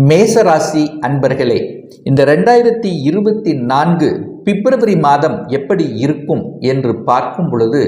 மேசராசி அன்பர்களே இந்த ரெண்டாயிரத்தி இருபத்தி நான்கு பிப்ரவரி மாதம் எப்படி இருக்கும் என்று பார்க்கும் பொழுது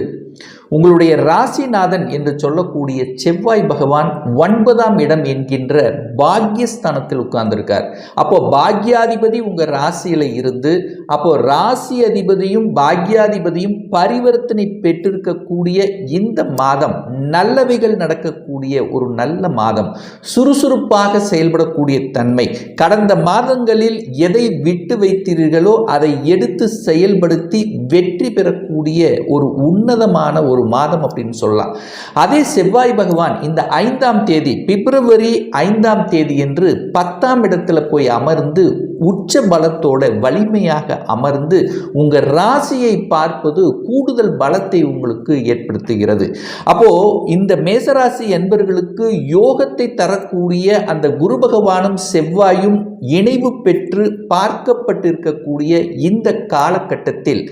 உங்களுடைய ராசிநாதன் என்று சொல்லக்கூடிய செவ்வாய் பகவான் ஒன்பதாம் இடம் என்கின்ற பாக்யஸ்தானத்தில் உட்கார்ந்திருக்கார். அப்போ பாக்யாதிபதி உங்க ராசியில இருந்து அப்போ ராசி அதிபதியும் பாக்யாதிபதியும் பரிவர்த்தனை பெற்றிருக்கக்கூடிய இந்த மாதம் நல்லவைகள் நடக்கக்கூடிய ஒரு நல்ல மாதம். சுறுசுறுப்பாக செயல்படக்கூடிய தன்மை. கடந்த மாதங்களில் எதை விட்டு வைத்தீர்களோ அதை எடுத்து செயல்படுத்தி வெற்றி பெறக்கூடிய ஒரு உன்னதமான ஒரு மாதம் அப்படின்னு சொல்லலாம். அதே செவ்வாய் பகவான் இந்த ஐந்தாம் தேதி பிப்ரவரி ஐந்தாம் தேதி என்று பத்தாம் இடத்துல போய் அமர்ந்து உச்ச பலத்தோட வலிமையாக அமர்ந்து உங்க ராசியை பார்ப்பது கூடுதல் பலத்தை உங்களுக்கு ஏற்படுத்துகிறது. அப்போ இந்த மேசராசி என்பர்களுக்கு யோகத்தை தரக்கூடிய அந்த குரு பகவானும் செவ்வாயும் இணைவு பெற்று பார்க்கப்பட்டிருக்கக்கூடிய இந்த காலகட்டத்தில்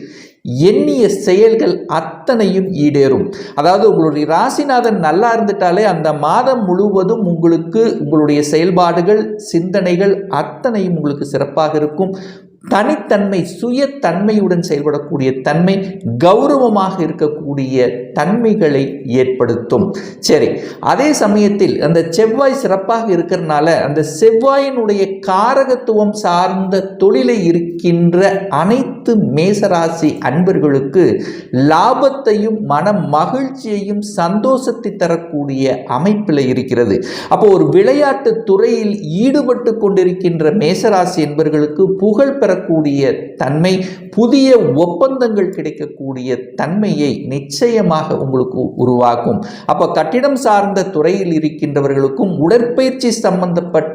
எண்ணிய செயல்கள் அத்தனையும் ஈடேறும். அதாவது உங்களுடைய ராசிநாதன் நல்லா இருந்துட்டாலே அந்த மாதம் முழுவதும் உங்களுக்கு உங்களுடைய செயல்பாடுகள் சிந்தனைகள் அத்தனையும் உங்களுக்கு சிறப்பாக இருக்கும். தனித்தன்மை சுயத்தன்மையுடன் செயல்படக்கூடிய தன்மை கௌரவமாக இருக்கக்கூடிய தன்மைகளை ஏற்படுத்தும். சரி அதே சமயத்தில் அந்த செவ்வாய் சிறப்பாக இருக்கிறனால அந்த செவ்வாயினுடைய காரகத்துவம் சார்ந்த தொழிலை இருக்கின்ற அனைத்து மேசராசி அன்பர்களுக்கு லாபத்தையும் மன மகிழ்ச்சியையும் சந்தோஷத்தை தரக்கூடிய அமைப்பில் இருக்கிறது. அப்போ ஒரு விளையாட்டு துறையில் ஈடுபட்டு கொண்டிருக்கின்ற மேசராசி என்பர்களுக்கு புகழ் பெறக்கூடிய தன்மை புதிய ஒப்பந்தங்கள் கிடைக்கக்கூடிய தன்மையை நிச்சயமாக உங்களுக்கு உருவாக்கும். அப்போ கட்டிடம் சார்ந்த துறையில் இருக்கின்றவர்களுக்கும் உடற்பயிற்சி சம்பந்தப்பட்ட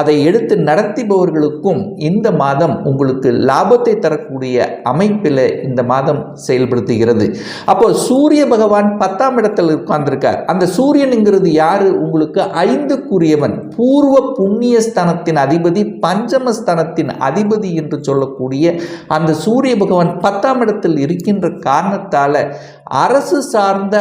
அதை எடுத்து நடத்திபவர்களுக்கும் இந்த மாதம் உங்களுக்கு லாபத்தை தரக்கூடிய அமைப்பில் இந்த மாதம் செயல்படுத்துகிறது. அப்போ சூரிய பகவான் பத்தாம் இடத்தில் உட்கார்ந்திருக்கார். அந்த சூரியனுங்கிறது யாரு? உங்களுக்கு ஐந்துக்குரியவன் பூர்வ புண்ணிய ஸ்தானத்தின் அதிபதி பஞ்சமஸ்தானத்தின் அதிபதி என்று சொல்லக்கூடிய அந்த சூரிய பகவான் பத்தாம் இடத்தில் இருக்கின்ற காரணத்தால் அரசு சார்ந்த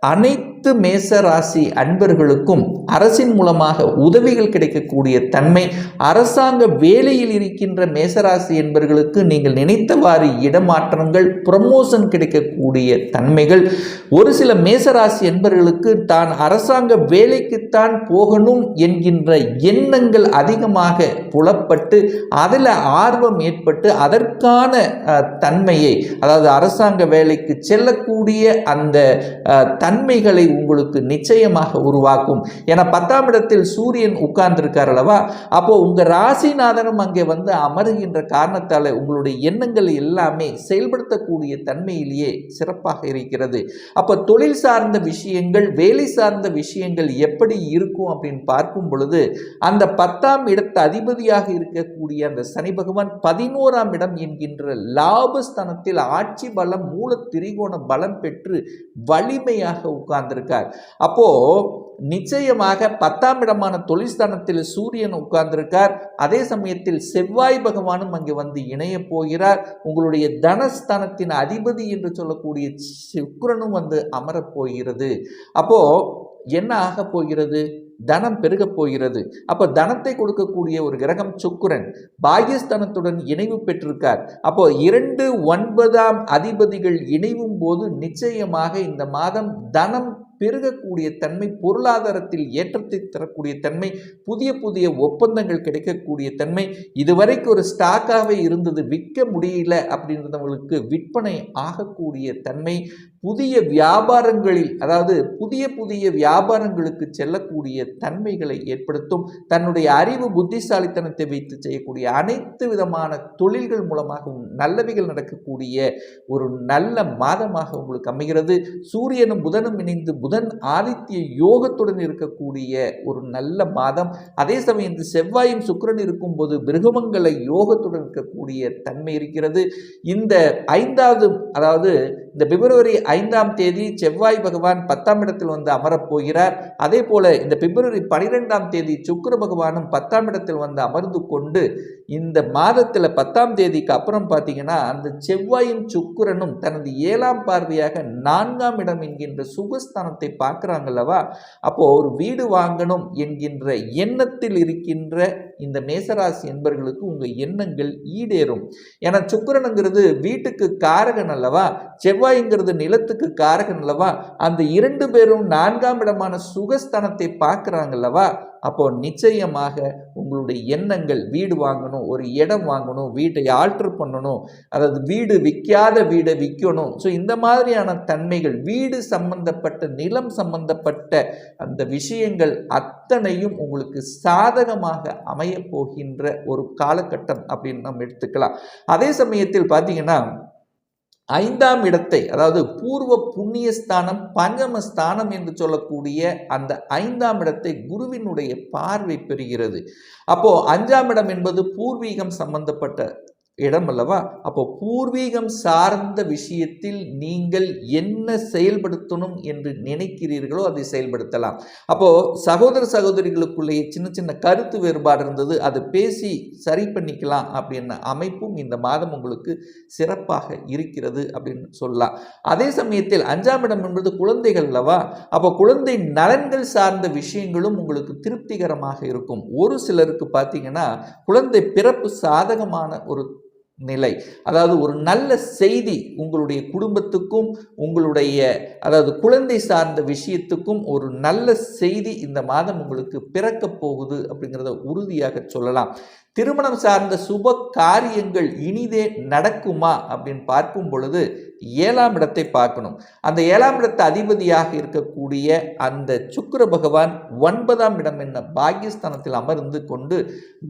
அனைத்து மேச ராசி அன்பர்களுக்கும் அரசின் மூலமாக உதவிகள் கிடைக்கக்கூடிய தன்மை அரசாங்க வேலையில் இருக்கின்ற மேசராசி என்பர்களுக்கு நீங்கள் நினைத்தவாறு இடமாற்றங்கள் ப்ரமோஷன் கிடைக்கக்கூடிய தன்மைகள். ஒரு சில மேசராசி என்பர்களுக்கு தான் அரசாங்க வேலைக்குத்தான் போகணும் என்கின்ற எண்ணங்கள் அதிகமாக புலப்பட்டு அதில் ஆர்வம் ஏற்பட்டு அதற்கான தன்மையை அதாவது அரசாங்க வேலைக்கு செல்லக்கூடிய அந்த தன்மைகளை உங்களுக்கு நிச்சயமாக உருவாக்கும். ஏன்னா பத்தாம் இடத்தில் சூரியன் உட்கார்ந்திருக்கார் அல்லவா? அப்போ உங்க ராசிநாதனும் அங்கே வந்து அமருகின்ற காரணத்தால் உங்களுடைய எண்ணங்கள் எல்லாமே செயல்படுத்தக்கூடிய தன்மையிலேயே சிறப்பாக இருக்கிறது. அப்போ தொழில் சார்ந்த விஷயங்கள் வேலை சார்ந்த விஷயங்கள் எப்படி இருக்கும் அப்படின்னு பார்க்கும் பொழுது அந்த பத்தாம் இடத்து அதிபதியாக இருக்கக்கூடிய அந்த சனி பகவான் பதினோராம் இடம் என்கின்ற லாபஸ்தானத்தில் ஆட்சி பலம் மூல திரிகோண பலம் பெற்று வலிமையாக உட்கார்ந்திருக்கார். அப்போ நிச்சயமாக பத்தாம் இடமான தொழில்ஸ்தானத்தில் சூரியன் உட்கார்ந்திருக்கார். அதே சமயத்தில் செவ்வாய் பகவானும் அங்கே வந்து இணைய போகிறார். உங்களுடைய தனஸ்தானத்தின் அதிபதி என்று சொல்லக்கூடிய சுக்கரனும் வந்து அமரப் போகிறது. அப்போ என்ன ஆக போகிறது? தனம் பெருகப் போகிறது. அப்போ தனத்தை கொடுக்கக்கூடிய ஒரு கிரகம் சுக்குரன் பாகியஸ்தானத்துடன் இணைவு பெற்றிருக்கார். அப்போ இரண்டு ஒன்பதாம் அதிபதிகள் இணைவும் போது நிச்சயமாக இந்த மாதம் தனம் பெருகக்கூடிய தன்மை பொருளாதாரத்தில் ஏற்றத்தை தரக்கூடிய தன்மை புதிய புதிய ஒப்பந்தங்கள் கிடைக்கக்கூடிய தன்மை இதுவரைக்கும் ஒரு ஸ்டாக்காகவே இருந்தது விற்க முடியல அப்படின்றவங்களுக்கு விற்பனை ஆகக்கூடிய தன்மை புதிய வியாபாரங்களில் அதாவது புதிய புதிய வியாபாரங்களுக்கு செல்லக்கூடிய தன்மைகளை ஏற்படுத்தும் தன்னுடைய அறிவு புத்திசாலித்தனத்தை வைத்து செய்யக்கூடிய அனைத்து விதமான தொழில்கள் மூலமாகவும் நல்லவைகள் நடக்கக்கூடிய ஒரு நல்ல மாதமாக உங்களுக்கு அமைகிறது. சூரியனும் புதனும் இணைந்து புதன் ஆதித்ய யோகத்துடன் இருக்கக்கூடிய ஒரு நல்ல மாதம். அதே சமயம் இந்த செவ்வாயும் சுக்கிரன் இருக்கும்போது பிருகமங்கல யோகத்துடன் இருக்கக்கூடிய தன்மை இருக்கிறது. இந்த ஐந்தாவது அதாவது இந்த பிப்ரவரி ஐந்தாம் தேதி செவ்வாய் பகவான் பத்தாம் இடத்தில் வந்து அமரப் போகிறார் அதே போல இந்த பிப்ரவரி பனிரெண்டாம் தேதி சுக்கர பகவானும் பத்தாம் இடத்தில் வந்து அமர்ந்து கொண்டு இந்த மாதத்தில் பத்தாம் தேதிக்கு அப்புறம் பார்த்தீங்கன்னா அந்த செவ்வாயும் சுக்கிரனும் தனது ஏழாம் பார்வையாக நான்காம் இடம் என்கின்ற சுகஸ்தானத்தை பார்க்குறாங்கல்லவா? அப்போது ஒரு வீடு வாங்கணும் என்கின்ற எண்ணத்தில் இருக்கின்ற இந்த மேசராசி என்பர்களுக்கு உங்கள் எண்ணங்கள் ஈடேறும். ஏன்னா சுக்கிரனுங்கிறது வீட்டுக்கு காரகன் அல்லவா? செவ்வாய்ங்கிறது நிலத்துக்கு காரகன் அல்லவா? அந்த இரண்டு பேரும் நான்காம் இடமான சுகஸ்தானத்தை பார்க்குறாங்கல்லவா அப்போ நிச்சயமாக உங்களுடைய எண்ணங்கள் வீடு வாங்கணும் ஒரு இடம் வாங்கணும் வீட்டை ஆல்டர் பண்ணணும் அதாவது வீடு விற்காத வீடை விற்கணும். ஸோ இந்த மாதிரியான தன்மைகள் வீடு சம்பந்தப்பட்ட நிலம் சம்பந்தப்பட்ட அந்த விஷயங்கள் அத்தனையும் உங்களுக்கு சாதகமாக அமையப் போகின்ற ஒரு காலகட்டம் அப்படின்னு நம்ம எடுத்துக்கலாம். அதே சமயத்தில் பார்த்தீங்கன்னா ஐந்தாம் இடத்தை அதாவது பூர்வ புண்ணியஸ்தானம் பஞ்சமஸ்தானம் என்று சொல்லக்கூடிய அந்த ஐந்தாம் இடத்தை குருவினுடைய பார்வை பெறுகிறது. அப்போ அஞ்சாம் இடம் என்பது பூர்வீகம் சம்பந்தப்பட்ட இடம் அல்லவா? அப்போ பூர்வீகம் சார்ந்த விஷயத்தில் நீங்கள் என்ன செயல்படுத்தணும் என்று நினைக்கிறீர்களோ அதை செயல்படுத்தலாம். அப்போ சகோதர சகோதரிகளுக்குள்ளேயே சின்ன சின்ன கருத்து வேறுபாடு இருந்தது. அதை பேசி சரி பண்ணிக்கலாம் அப்படின்ற அமைப்பும் இந்த மாதம் உங்களுக்கு சிறப்பாக இருக்கிறது அப்படின்னு சொல்லலாம். அதே சமயத்தில் அஞ்சாம் இடம் என்பது குழந்தைகள் அல்லவா? அப்போ குழந்தை நலன்கள் சார்ந்த விஷயங்களும் உங்களுக்கு திருப்திகரமாக இருக்கும். ஒரு சிலருக்கு பார்த்தீங்கன்னா குழந்தை பிறப்பு சாதகமான ஒரு நிலை. அதாவது ஒரு நல்ல செய்தி உங்களுடைய குடும்பத்துக்கும் உங்களுடைய அதாவது குழந்தை சார்ந்த விஷயத்துக்கும் ஒரு நல்ல செய்தி இந்த மாதம் உங்களுக்கு பிறக்கப் போகுது அப்படிங்கிறத உறுதியாக சொல்லலாம். திருமணம் சார்ந்த சுப காரியங்கள் இனிதே நடக்குமா அப்படின்னு பார்க்கும் பொழுது ஏழாம் இடத்தை பார்க்கணும். அந்த ஏழாம் இடத்த அதிபதியாக இருக்கக்கூடிய அந்த சுக்கர பகவான் ஒன்பதாம் இடம் என்ன பாகிஸ்தானத்தில் அமர்ந்து கொண்டு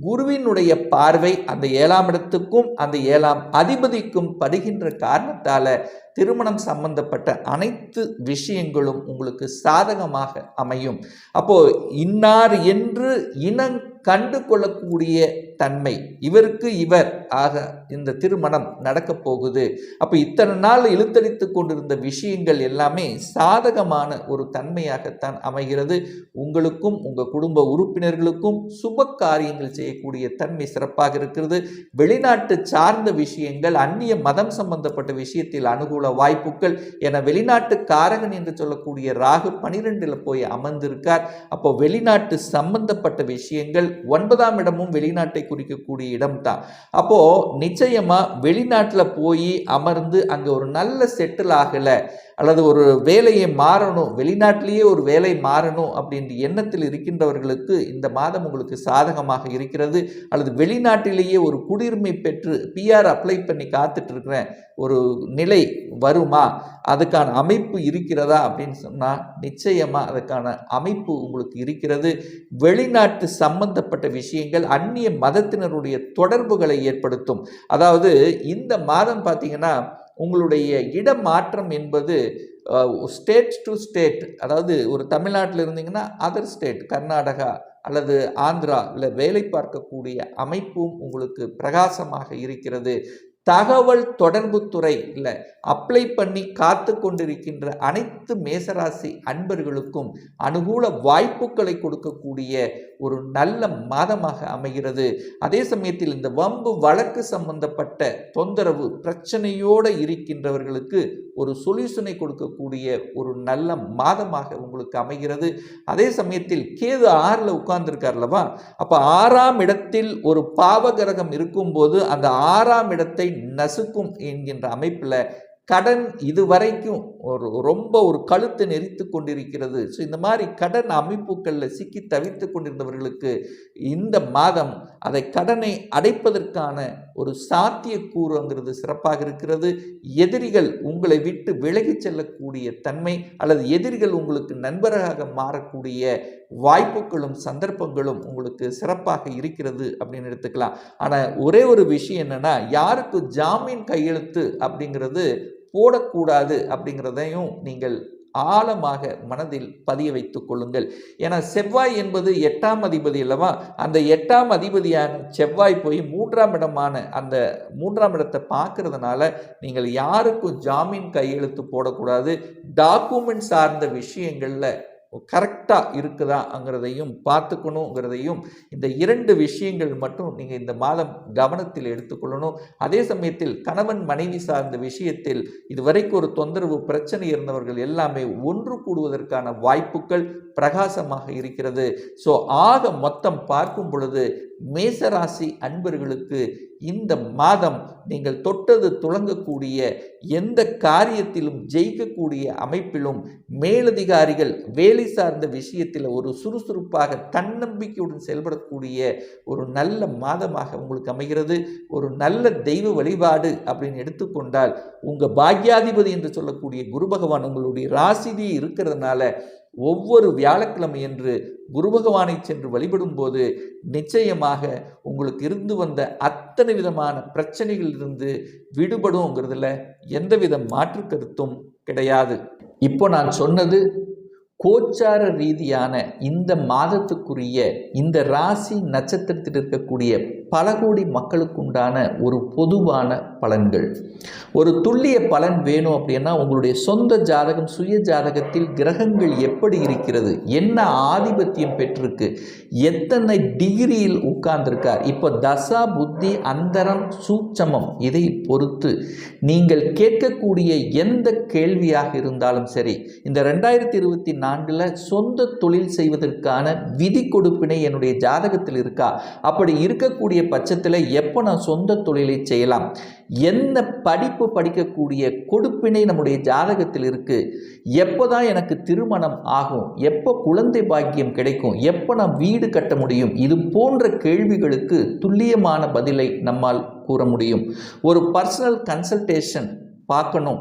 குருவினுடைய பார்வை அந்த ஏழாம் இடத்துக்கும் அந்த ஏழாம் அதிபதிக்கும் படுகின்ற காரணத்தால திருமணம் சம்பந்தப்பட்ட அனைத்து விஷயங்களும் உங்களுக்கு சாதகமாக அமையும். அப்போ இன்னார் என்று இனம் கண்டு கொள்ளக்கூடிய தன்மை இவருக்கு இவர் ஆக இந்த திருமணம் நடக்கப் போகுது. அப்போ இத்தனை நாள் இழுத்தடித்து கொண்டிருந்த விஷயங்கள் எல்லாமே சாதகமான ஒரு தன்மையாகத்தான் அமைகிறது. உங்களுக்கும் உங்கள் குடும்ப உறுப்பினர்களுக்கும் சுப காரியங்கள் செய்யக்கூடிய தன்மை சிறப்பாக இருக்கிறது. வெளிநாட்டு சார்ந்த விஷயங்கள் அந்நிய மதம் சம்பந்தப்பட்ட விஷயத்தில் அனுகூல வாய்ப்புகள் என வெளிநாட்டு காரகன் என்று சொல்லக்கூடிய ராகு பனிரெண்டில் போய் அமர்ந்திருக்கார். அப்போ வெளிநாட்டு சம்பந்தப்பட்ட விஷயங்கள் ஒன்பதாம் இடமும் வெளிநாட்டை குறிக்கக்கூடிய இடம் தான் அப்போ நிச்சயமா வெளிநாட்டில் போய் அமர்ந்து அங்கே ஒரு நல்ல செட்டில் ஆகலை. அல்லது ஒரு வேலையை மாறணும் வெளிநாட்டிலேயே ஒரு வேலை மாறணும் அப்படின்ற எண்ணத்தில் இருக்கின்றவர்களுக்கு இந்த மாதம் உங்களுக்கு சாதகமாக இருக்கிறது. அல்லது வெளிநாட்டிலேயே ஒரு குடியுரிமை பெற்று பிஆர் அப்ளை பண்ணி காத்துட்டு இருக்கிற ஒரு நிலை வருமா? அதுக்கான அமைப்பு இருக்கிறதா அப்படின்னு சொன்னால் நிச்சயமாக அதுக்கான அமைப்பு உங்களுக்கு இருக்கிறது. வெளிநாட்டு சம்பந்தப்பட்ட விஷயங்கள் அந்நிய மதத்தினருடைய தொடர்புகளை ஏற்படுத்தும். அதாவது இந்த மாதம் பார்த்தீங்கன்னா உங்களுடைய இடமாற்றம் என்பது ஸ்டேட் டு ஸ்டேட் அதாவது ஒரு தமிழ்நாட்டில் இருந்தீங்கன்னா அதர் ஸ்டேட் கர்நாடகா அல்லது ஆந்திரா இல்லை வேலை பார்க்கக்கூடிய அமைப்பும் உங்களுக்கு பிரகாசமாக இருக்கிறது. தகவல் தொடர்பு துறை இல்லை அப்ளை பண்ணி காத்து கொண்டிருக்கின்ற அனைத்து மேசராசி அன்பர்களுக்கும் அனுகூல வாய்ப்புகளை கொடுக்கக்கூடிய ஒரு நல்ல மாதமாக அமைகிறது. அதே சமயத்தில் இந்த வம்பு வழக்கு சம்பந்தப்பட்ட தொந்தரவு பிரச்சனையோடு இருக்கின்றவர்களுக்கு ஒரு சொல்யூஷனை கொடுக்கக்கூடிய ஒரு நல்ல மாதமாக உங்களுக்கு அமைகிறது. அதே சமயத்தில் கேது ஆறில் உட்கார்ந்துருக்கார்லவா அப்போ ஆறாம் இடத்தில் ஒரு பாவகிரகம் இருக்கும்போது அந்த ஆறாம் இடத்தை நசுக்கும் என்கின்ற அமைப்பில் கடன் இதுவரைக்கும் ஒரு ரொம்ப ஒரு கழுத்தை நெறித்து கொண்டிருக்கிறது. ஸோ இந்த மாதிரி கடன் அமைப்புகளில் சிக்கி தவித்து கொண்டிருந்தவர்களுக்கு இந்த மாதம் அதை கடனை அடைப்பதற்கான ஒரு சாத்தியக்கூறுங்கிறது சிறப்பாக இருக்கிறது. எதிரிகள் உங்களை விட்டு விலகிச் செல்லக்கூடிய தன்மை அல்லது எதிரிகள் உங்களுக்கு நண்பராக மாறக்கூடிய வாய்ப்புகளும் சந்தர்ப்பங்களும் உங்களுக்கு சிறப்பாக இருக்கிறது அப்படின்னு எடுத்துக்கலாம். ஆனால் ஒரே ஒரு விஷயம் என்னென்னா யாருக்கு ஜாமீன் கையெழுத்து அப்படிங்கிறது போடக்கூடாது அப்படிங்கிறதையும் நீங்கள் ஆழமாக மனதில் பதிய வைத்துக் கொள்ளுங்கள். ஏன்னா செவ்வாய் என்பது எட்டாம் அதிபதி அல்லவா? அந்த எட்டாம் அதிபதியான செவ்வாய் போய் மூன்றாம் இடமான அந்த மூன்றாம் இடத்தை பார்க்கறதுனால நீங்கள் யாருக்கும் ஜாமீன் கையெழுத்து போடக்கூடாது. டாக்குமெண்ட் சார்ந்த விஷயங்களில் கரெக்டாக இருக்குதாங்கிறதையும் பார்த்துக்கணுங்கிறதையும் இந்த இரண்டு விஷயங்கள் மட்டும் நீங்கள் இந்த மாதம் கவனத்தில் எடுத்துக்கொள்ளணும். அதே சமயத்தில் கணவன் மனைவி சார்ந்த விஷயத்தில் இதுவரைக்கும் ஒரு தொந்தரவு பிரச்சனை இருந்தவர்கள் எல்லாமே ஒன்று கூடுவதற்கான வாய்ப்புகள் பிரகாசமாக இருக்கிறது. ஸோ ஆக மொத்தம் பார்க்கும் பொழுது மேசராசி அன்பர்களுக்கு இந்த மாதம் நீங்கள் தொட்டது துளங்கக்கூடிய எந்த காரியத்திலும் ஜெயிக்கக்கூடிய அமைப்பிலும் மேலதிகாரிகள் வேலை சார்ந்த விஷயத்தில் ஒரு சுறுசுறுப்பாக தன்னம்பிக்கையுடன் செயல்படக்கூடிய ஒரு நல்ல மாதமாக உங்களுக்கு அமைகிறது. ஒரு நல்ல தெய்வ வழிபாடு அப்படின்னு எடுத்துக்கொண்டால் உங்கள் பாக்யாதிபதி என்று சொல்லக்கூடிய குரு பகவான் உங்களுடைய ராசிதி இருக்கிறதுனால ஒவ்வொரு வியாழக்கிழமை என்று குரு பகவானை சென்று வழிபடும் போது நிச்சயமாக உங்களுக்கு இருந்து வந்த அத்தனை விதமான பிரச்சனைகளிலிருந்து விடுபடுங்கிறதுல எந்தவித மாற்று கருத்தும் கிடையாது. இப்போ நான் சொன்னது கோச்சார ரீதியான இந்த மாதத்துக்குரிய இந்த ராசி நட்சத்திரத்தில் இருக்கக்கூடிய பல கோடி மக்களுக்குண்டான ஒரு பொதுவான பலன்கள். ஒரு துல்லிய பலன் வேணும் அப்படின்னா உங்களுடைய சொந்த ஜாதகம் சுய ஜாதகத்தில் கிரகங்கள் எப்படி இருக்கிறது என்ன ஆதிபத்தியம் பெற்றிருக்கு எத்தனை டிகிரியில் உட்கார்ந்திருக்கார் இப்போ தசா புத்தி அந்தரம் சூட்சமம் இதை பொறுத்து நீங்கள் கேட்கக்கூடிய எந்த கேள்வியாக இருந்தாலும் சரி இந்த ரெண்டாயிரத்தி இருபத்தி நான்கில் சொந்த தொழில் செய்வதற்கான விதி கொடுப்பினை என்னுடைய ஜாதகத்தில் இருக்கா? அப்படி இருக்கக்கூடிய பட்சத்தில் எப்போ நான் சொந்த தொழிலை செய்யலாம்? என்ன படிப்பு படிக்கக்கூடிய கொடுப்பினை நம்முடைய ஜாதகத்தில் இருக்குது எப்போ தான் எனக்கு திருமணம் ஆகும்? எப்போ குழந்தை பாக்கியம் கிடைக்கும்? எப்போ நான் வீடு கட்ட முடியும்? இது போன்ற கேள்விகளுக்கு துல்லியமான பதிலை நம்மால் கூற முடியும். ஒரு பர்சனல் கன்சல்டேஷன் பார்க்கணும்.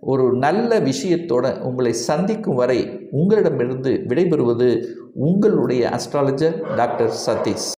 ஒரு நல்ல விஷயத்தோட உங்களை சந்திக்கும் வரை உங்களிடமிருந்து விடைபெறுவது உங்களுடைய அஸ்ட்ராலஜர் டாக்டர் சதீஷ்.